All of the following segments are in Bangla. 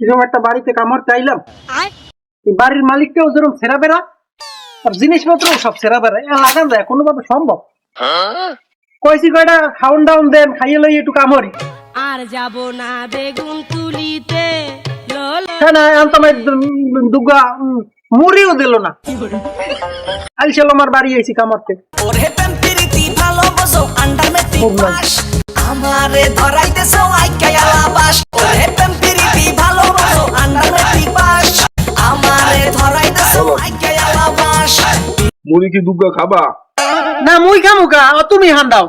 এরকম একটা বাড়িতে কামড় চাইলাম এই বাড়ির মালিককেও যেরকম সেরা বেড়া আর জিনিসপত্র সব সেরা বেড়া এ লাগান যায় কোনোভাবে সম্ভব। কইছি কয়টা খাউন ডাউন দেন খাইয়ে লই একটু কামড়ি। আর যাব না বেগুন তুলিতে হ্যাঁ না দুগা মুড়িও দিল না। আইসেল আমার বাড়ি আইছি কামড়তে। ওরে ভালোবাসো আন্ডার মেট্রিক বুঝলাম। পাস আমারে ধরাইতেছো মুড়ি কি দুগ্গা খাবা? না মুই খামু কা ও তুমি হান দাও।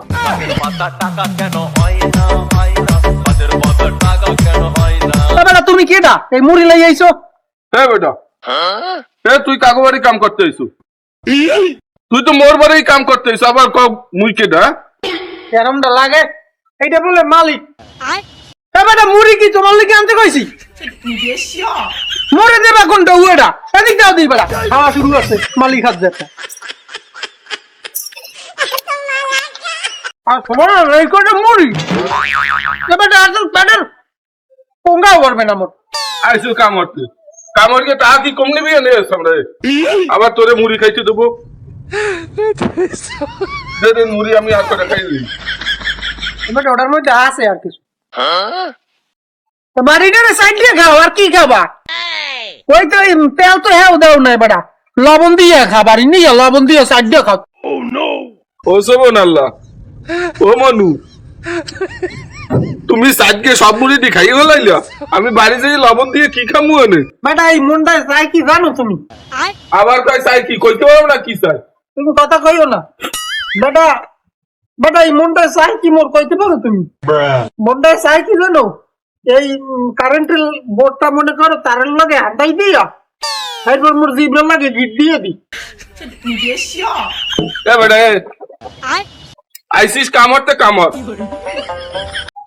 বেটা তুমি কেডা? এই মুড়ি লাই আইছো? হ্যাঁ বেটা। হ্যাঁ তুই কাকু বাড়ি কাম করতে আইসু তুই তো মোর বাড়ি কাম করতে আইসু আবার ক মুই কেডা? এরমটা লাগে? এইটা বলে মালিক। আয় এ মুড়ি কি তোমার লিগে আনতে কইছি? মরে দেবা কোনটা উয়েটা? এদিক দাও দিই খাওয়া শুরু আছে মালিক হাত যেতে আর তোমার এই কটা মুড়ি? এ বেটা আসল প্যাডের পোঙ্গাও করবে না মোর। আইসু তা কি কম নিবি নে সামনে আবার তোরে মুড়ি খাইতে দেবো? দে দে মুড়ি আমি আর করে খাই দিই। এবার ওটার মধ্যে আছে আর কিছু। তো বাড়িটারে সাইড দিয়ে খাও আর কি খাবা? ওই তো তেল তো হ্যাঁ দাও না বেটা। লবণ দিয়ে খা বাড়ি নিয়ে লবণ দিয়ে সাইড দিয়ে খাও। ও সবন আল্লাহ। ও মনু। তুমি সাজকে সব মুড়ি দি খাইয়ে গলাইলা আমি বাড়ি যাই লবণ দিয়ে কি খামু এনে? বেটা এই মনটায় চাই কি জানো তুমি? আবার কয় চাই কি? কইতে পারো না কি চাই? তুমি কথা কইও না। বেটা বেটা এই মনটায় চাই কি মোর কইতে পারো তুমি? মনটায় চাই কি জানো এই কারেন্টের বোর্ডটা মনে করো তারের লগে হাঁটাই দিয়া। এরপর মোর জিব্রের লাগে গিট দিয়ে দি। এ বেটা আইসিস কামড়তে কামড়।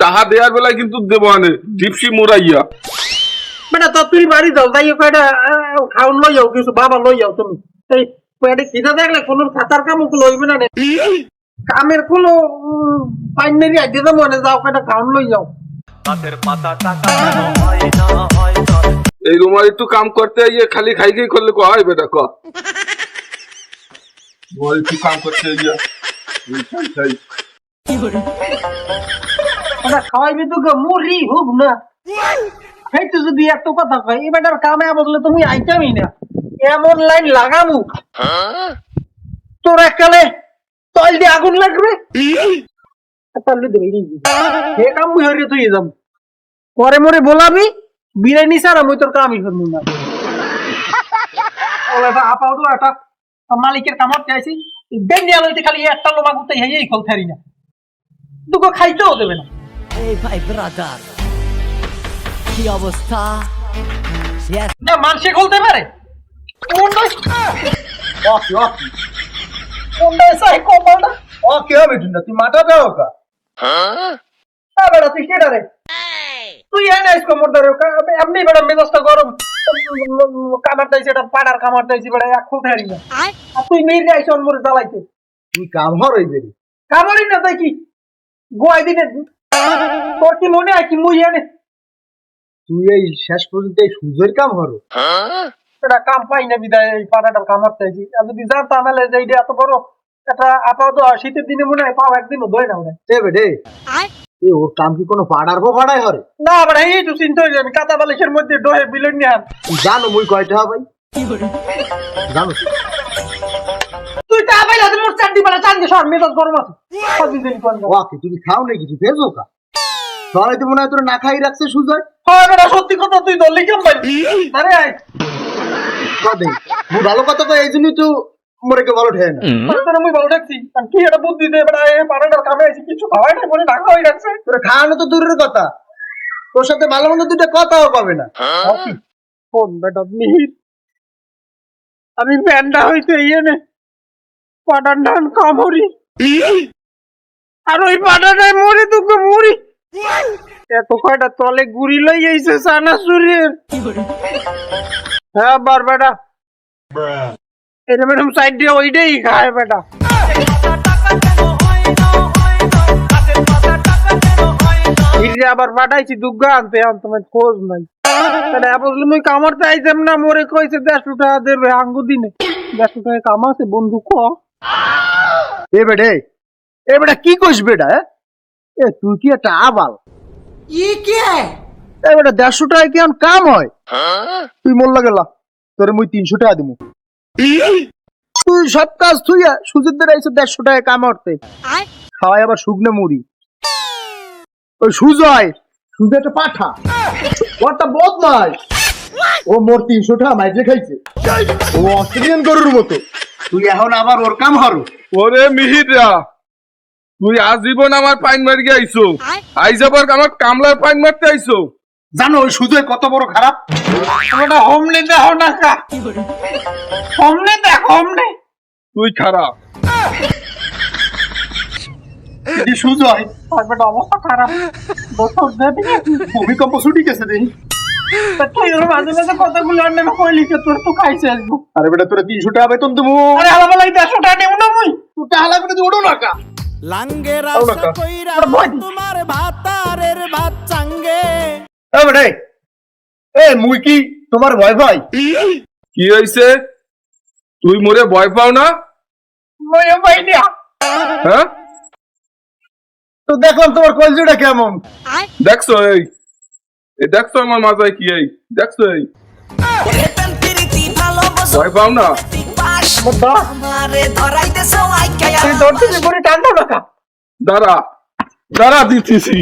তাহা দেওয়ার বেলায় কিন্তু দেবো আনে জিপসি মোরাইয়া। বেটা তো তুই বাড়ি যাও যাই কয়টা খাউন লই যাও কিছু বাবা লই যাও তুমি। এই পেটে খিদা দেখলে কোনো খাতার কামও লইবে না। কামের কোনো পাইন মেরি আইতে যাব মনে যাও কয়টা খাউন লই যাও। এই রুমার একটু কাম করতে ইয়ে খালি খাই খাই করলে ক হয় বেটা ক। রুমার একটু কাম করতে ইয়ে খাওয়াইবি তো মুড়ি হুব না। এই যদি এত কথা কয় এই বেটার কামে বদলে তুমি আইতামই না। এমন লাইন লাগামু। তোর এককালে তল দিয়ে আগুন লাগবে? তাহলে দেবে হে কাম মুই তুই যাম। পরে মরে বলাবি বিরিয়ানি ছাড়া মুই তোর কামই করব না। ওলা এটা আপাও তো একটা মালিকের কামড় চাইছি লইতে খালি একটা লোমা গুতে হেই খোল থারি না। দুটো খাইতেও দেবে না। এই ভাই ব্রাদার কি অবস্থা? না মানসে খুলতে পারে কোনটা সাই কোনটা ওকে হবে তুমি তুই মাথা দাও কা হ্যাঁ বেটা তুই কেডা রে তুই এনে আইসকো মোর ধরে এমনি বেটা মেজাজটা গরম। কামার দাইছে এটা পাড়ার কামার দাইছে বেটা এক খুব হারি না। আর তুই মেয়ে যাইছ মোর জ্বালাইতে। তুই কামড় হইবে রে। কামারই না তাই কি গোয়াই দিনে তোর কি মনে হয় কি মুই এনে তুই এই শেষ পর্যন্ত এই সুজের কাম হরো এটা কাম পাই না বিদায় এই পাড়াটার কামার চাইছি আর যদি জানতাম তাহলে যে এইটা এত বড় এটা আপাতত শীতের দিনে মনে হয় পাও একদিনও ধরে না মনে হয়। এ ওর কাম কি কোনো পাড়ার পাড়ায় হরে না আবার এই তো চিন্তা যাবে কাঁচা বালিশের মধ্যে ডোহে বিলেন নিয়ে জানো মুই কয়টা ভাই? জানো। তুই? তা পাইলা তুমি মোর চান্দি বেলা চান্দি সর মেজাজ গরম আছে। প্রতিদিন কোন ওকে তুমি খাও না কিছু ফেসো কা? সবাই তো মনে হয় তোর না খাই রাখছে সুজয়। হয় বেটা সত্যি কথা তুই ধরলি কেমন পাই আরে আয়। ভালো কথা কই এই জন্যই তো মরে কে ভালো ঠেয় না। তোর মুই ভালো দেখছি কি এটা বুদ্ধি দে এই পাড়াটার কামে কিছু খাওয়াই না বলে ঢাকা হয়ে রাখছে তোর খাওয়ানো তো দূরের কথা। তোর সাথে ভালো মন্দ দুটো কথাও পাবে না। কোন বেটা মিহির আমি ব্যান্ডা হইতে ইয়ে নে পাটার ধান কামড়ি। আর ওই পাটাটায় মরে তোকে মরি। এত কয়টা তলে গুড়ি লই আইছে সানা সুরের। হ্যাঁ বার বেটা। এরম এরম সাইড দিয়ে ওইটাই খায় বেটা। ফিরে আবার পাঠাইছি দুর্গা আনতে আনতে খোঁজ নাই। তাহলে বুঝলি মুই কামারতে আইতাম না মোরে কইছে দেড়শো টাকা দেবে আঙ্গু দিনে। দেড়শো টাকা কামাছে বন্ধু ক। এ বেডে এ বেটা কি কইস বেটা এ? এ তুই কি একটা আবাল? ই কে? এ বেটা দেড়শো টাকা কি এখন কাম হয়? তুই মোল্লা গেলা তোরে মুই তিনশো টাকা দিমু। তুই সব কাজ তুই সুজিতদের আইসে দেড়শো টাকা কাম করতে। খাওয়াই আবার শুকনো মুড়ি। ওই সুজয় সুজয় একটা পাঠা। ওরটা বদমাস ও মোর তিনশো টাকা মাইজে খাইছে। ও অস্ট্রেলিয়ান গরুর মতো। তুই এখন আবার ওর কাম হারু। ওরে মিহিরা তুই আজীবন আমার পাইন মারি আইছো। আইজ আবার আমার কামলার পাইন মারতে আইছো। জানো ওই সুজয় কত বড় খারাপ? ওটা হোমনে দেখো না কা। হোমনে দেখ হোমনে তুই খারাপ। এই সুজয় আর বেটা অবস্থা খারাপ। বছর দেবে ভূমিকম্প ছুটি গেছে দেখি। তা মাঝে মাঝে কথাগুলো আর নেমে কই লিখে তোর তো খাইছে আসব। আরে বেটা তোরা তিনশো টাকা বেতন দেবো। আরে আলাদা লাগে দেড়শো টাকা নেব না মুই। তুই টাকা করে তুই। কইরা তোমার ভাতারের ভাত চাঙ্গে। এ এ মুই কি তোমার ভয় ভাই কি হয়েছে তুই মোরে ভয় পাও না? পাই হ্যাঁ? তো দেখলাম তোমার কলজিটা কেমন। দেখছ এই? দেখছ আমার মাথায় কি এই? দেখছ এই? ভয় পাও না? দাঁড়া দাঁড়া দিতেছি।